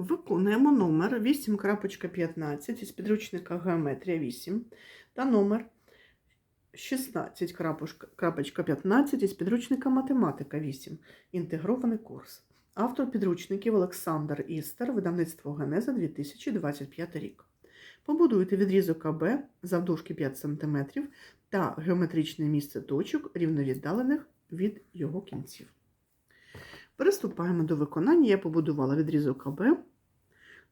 Виконуємо номер 8.15 із підручника Геометрія 8 та номер 16.15 із підручника Математика 8. Інтегрований курс. Автор підручників Олександр Істер, видавництво Генеза 2025 рік. Побудуйте відрізок АБ завдовжки 5 см та геометричне місце точок, рівновіддалених від його кінців. Приступаємо до виконання. Я побудувала відрізок АБ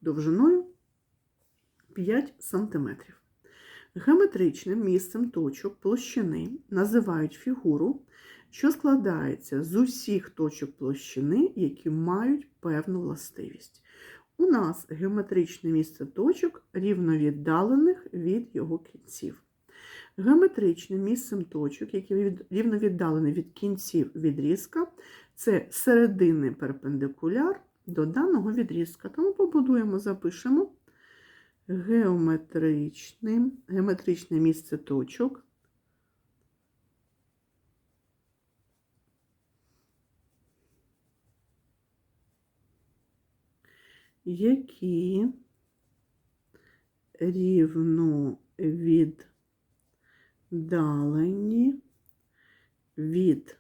довжиною 5 см. Геометричним місцем точок площини називають фігуру, що складається з усіх точок площини, які мають певну властивість. У нас геометричне місце точок рівновіддалених від його кінців. Геометричним місцем точок, які від- рівновіддалені від кінців відрізка, це серединний перпендикуляр до даного відрізка. Тому побудуємо, запишемо геометричним, геометричне місце точок. Які рівновіддалені від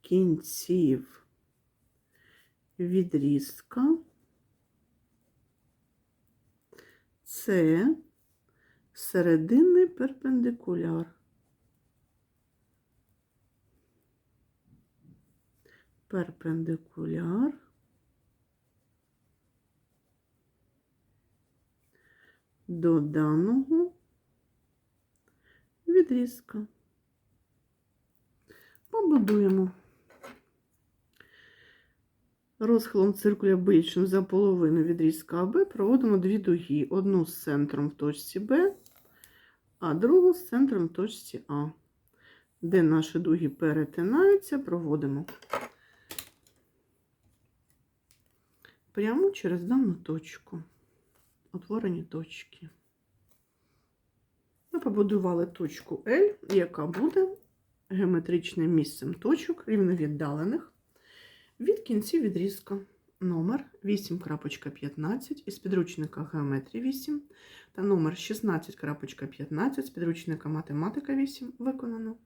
кінців відрізка це серединний перпендикуляр. Перпендикуляр до даного відрізка. Побудуємо. Розхилом циркуля більшим за половину відрізка АБ проводимо дві дуги. Одну з центром в точці Б, а другу з центром в точці А. Де наші дуги перетинаються, проводимо прямо через дану точку. Утворені точки. Ми побудували точку L, яка буде геометричним місцем точок рівновіддалених від кінців відрізка номер 8.15 із підручника Геометрія 8 та номер 16.15 з підручника Математика 8 виконано.